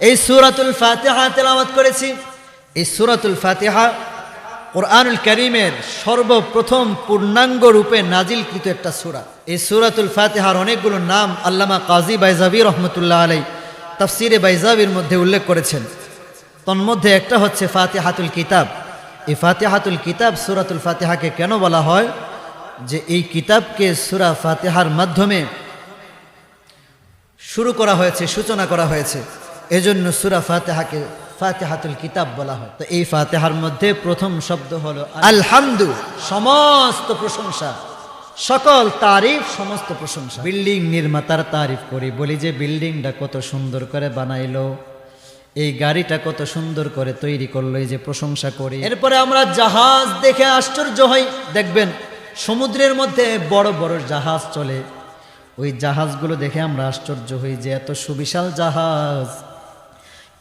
এই সুরাতুল ফাতিহা তেলাওয়াত করেছি। এই সুরাতুল ফাতিহা কোরআনুল করিমের সর্বপ্রথম পূর্ণাঙ্গ রূপে নাজিলকৃত একটা সুরা। এই সুরাতুল ফাতেহার অনেকগুলো নাম আল্লামা কাজী বাইজাবি রহমতুল্লাহ আলাই তাফসিরে বাইজাবির মধ্যে উল্লেখ করেছেন। তন্মধ্যে একটা হচ্ছে ফাতিহাতুল কিতাব। এই ফাতিহাতুল কিতাব সুরাতুল ফাতেহাকে কেন বলা হয়? যে এই কিতাবকে সুরা ফাতেহার মাধ্যমে শুরু করা হয়েছে, সূচনা করা হয়েছে। এজন্য সুরা ফাতেহাকে ফাতেহাতুল কিতাব বলা হয়। তো এই ফাতেহার মধ্যে প্রথম শব্দ হলো আলহামদু। সমস্ত প্রশংসা। সকল তারিফ সমস্ত প্রশংসা। বিল্ডিং নির্মাতার তারিফ করি। বলি যে বিল্ডিংটা কত সুন্দর করে বানাইলো। এই গাড়িটা কত সুন্দর করে তৈরি করল। এই যে প্রশংসা করি। এরপরে আমরা জাহাজ দেখে আশ্চর্য হই। দেখবেন সমুদ্রের মধ্যে বড় বড় জাহাজ চলে। ওই জাহাজগুলো দেখে আমরা আশ্চর্য হই যে এত সুবিশাল জাহাজ।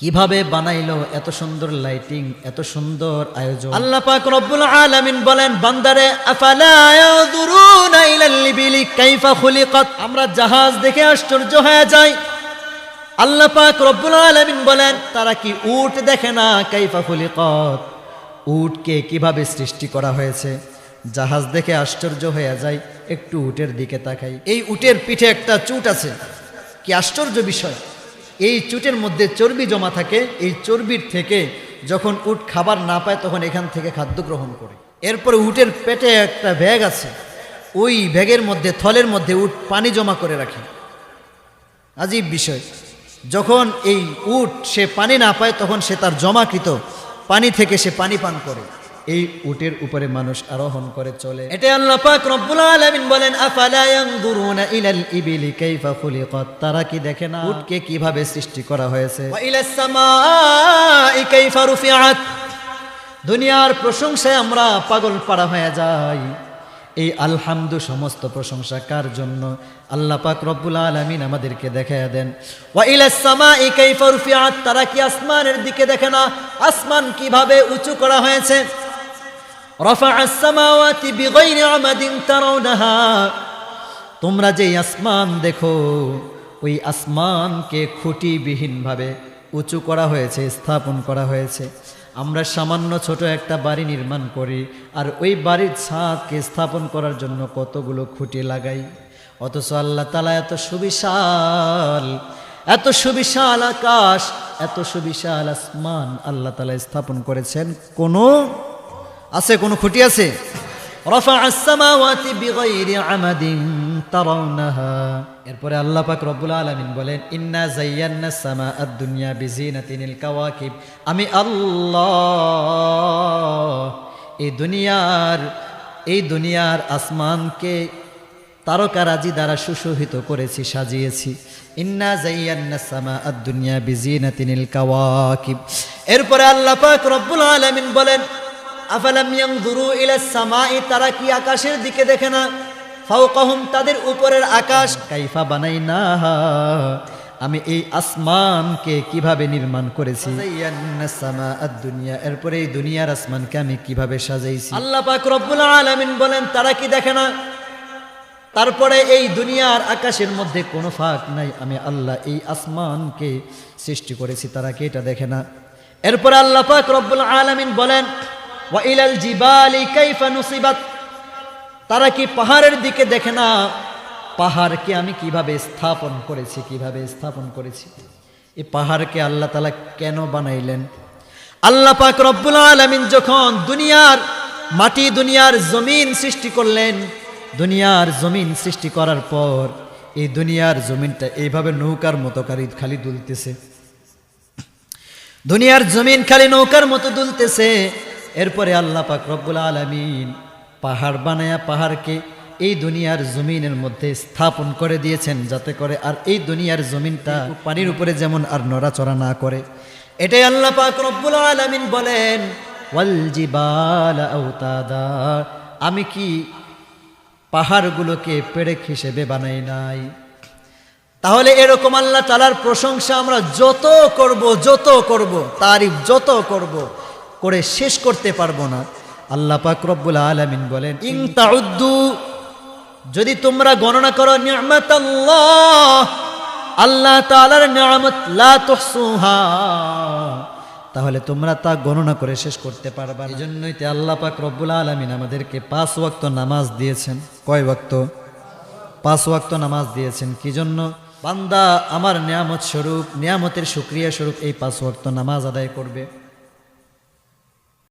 কীভাবে বানাইলো এত সুন্দর লাইটিং এত সুন্দর আয়োজন? আল্লাহ পাক রব্বুল আলামিন বলেন, বান্দারে, আফালা ইয়াদুরুনা ইলাল লিবিলি কাইফা খুলিকাত? আমরা জাহাজ দেখে আশ্চর্য হয়ে যাই। আল্লাহ পাক রব্বুল আলামিন বলেন, তারা কি উট দেখে না কাইফা খুলিকাত? উটকে কীভাবে সৃষ্টি করা হয়েছে? জাহাজ দেখে আশ্চর্য হয়ে যায় একটু উটের দিকে তাকাই। এই উটের পিঠে একটা চুট আছে। কি আশ্চর্য বিষয়। এই চুটের মধ্যে চর্বি জমা থাকে, এই চর্বির থেকে যখন উট খাবার না পায় তখন এখান থেকে খাদ্য গ্রহণ করে। এরপরে উটের পেটে একটা ব্যাগ আছে, ওই ব্যাগের মধ্যে, থলের মধ্যে উট পানি জমা করে রাখে। আজীব বিষয়। যখন এই উট সে পানি না পায় তখন সে তার জমাকৃত পানি থেকে সে পানি পান করে। এই উটের উপরে মানুষ আরোহণ করে চলে। এটা আল্লাহ পাক রব্বুল আলামিন বলেন আফালা ইয়ানজুরুনা ইলাল ইবিলি কাইফা খুলিকাত? তারা কি দেখে না? উটকে কীভাবে সৃষ্টি করা হয়েছে? ওয়া ইলাস সামাই কাইফা রুফিআত? দুনিয়ার প্রশংসায় আমরা পাগল পাড়া হয়ে যাই। এই আলহামদু সমস্ত প্রশংসা কার জন্য? আল্লাহ পাক রব্বুল আলামিন আমাদেরকে দেখায় দেন। তারা কি আসমানের দিকে দেখে না? আসমান কীভাবে উঁচু করা হয়েছে? তোমরা যে আসমান দেখো, ওই আসমানকে খুঁটিবিহীনভাবে উঁচু করা হয়েছে, স্থাপন করা হয়েছে। আমরা সামান্য ছোট একটা বাড়ি নির্মাণ করি, আর ওই বাড়ির ছাদকে স্থাপন করার জন্য কতগুলো খুঁটি লাগাই। অথচ আল্লাহ তালা এত সুবিশাল এত সুবিশাল আকাশ, এত সুবিশাল আসমান আল্লাহ তালা স্থাপন করেছেন কোনো আছে কোনো খুঁটি আছে? এরপরে আল্লাহ পাক রব্বুল আলমিন বলেন ইন্না জাইয়ান্না সামা আদ-দুনিয়া বিজিনাতিনিল কাওয়াকিব। আমি আল্লাহ এই দুনিয়ার এই দুনিয়ার আসমানকে তারকারাজি দ্বারা সুশোভিত করেছি সাজিয়েছি। ইন্না জাইয়ান্না সামা আদ-দুনিয়া বিজিনাতিনিল কাওয়াকিব। এরপরে আল্লাহ পাক রব্বুল আলামিন বলেন আফালাম ইয়ানজুরু ইলা সামাই তারা কি আকাশের দিকে দেখে না? ফাওকাহুম তাদের উপরের আকাশ। কাইফা বানাইনাহা আমি এই আসমানকে কীভাবে নির্মাণ করেছি? আদ-দুনিয়া এরপরে এই দুনিয়ার আসমানকে আমি কীভাবে সাজাইছি? আল্লাহ পাক রব্বুল আলামিন বলেন তারা কি দেখে না? তারপরে এই দুনিয়ার আকাশের মধ্যে কোনো ফাঁক নাই আমি আল্লাহ এই আসমানকে সৃষ্টি করেছি তারা কি এটা দেখে না? এরপরে আল্লাহ পাক রব্বুল আলামিন বলেন ওয়াইলাল জিবালি কাইফা নুসিবাত। তারা কি পাহাড়ের দিকে দেখে না? পাহাড়কে আমি কীভাবে স্থাপন করেছি, কীভাবে স্থাপন করেছি? এই পাহাড়কে আল্লাহ তালা কেন বানাইলেন? আল্লাহ পাক রব্বুল আলামিন যখন দুনিয়ার মাটি, দুনিয়ার জমিন সৃষ্টি করলেন, দুনিয়ার জমিন সৃষ্টি করার পর এই দুনিয়ার জমিনটা এইভাবে নৌকার মতো খালি খালি দুলতেছে। দুনিয়ার জমিন খালি নৌকার মতো দুলতেছে। এরপরে আল্লাহ পাক রব্বুল আলমিন পাহাড় বানায়া পাহাড়কে এই দুনিয়ার জমিনের মধ্যে স্থাপন করে দিয়েছেন যাতে করে আর এই দুনিয়ার জমিনটা পানির উপরে যেমন আর নড়াচড়া না করে। এটাই আল্লাহ পাক রব্বুল আলমিন বলেন আমি কি পাহাড়গুলোকে পেরেক হিসেবে বানাই নাই? তাহলে এরকম আল্লাহ তালার প্রশংসা আমরা যত করব যত করব, তারিফ যত করব করে শেষ করতে পারব না। আল্লাহ পাক রব্বুল আলামিন বলেন ইং তাউদ্দু, যদি তোমরা গণনা করো নিয়ামত আল্লাহ আল্লাহ তাআলার নিয়ামত, লা তাহলে তোমরা তা গণনা করে শেষ করতে পারবা এই জন্যই তো আল্লাহ পাক রব্বুল আলামিন আমাদেরকে পাঁচ ওয়াক্ত নামাজ দিয়েছেন। কয় ওয়াক্ত? পাঁচ ওয়াক্ত নামাজ দিয়েছেন। কি জন্য? বান্দা আমার নিয়ামত স্বরূপ, নিয়ামতের সুক্রিয়া স্বরূপ এই পাঁচ ওয়াক্ত নামাজ আদায় করবে।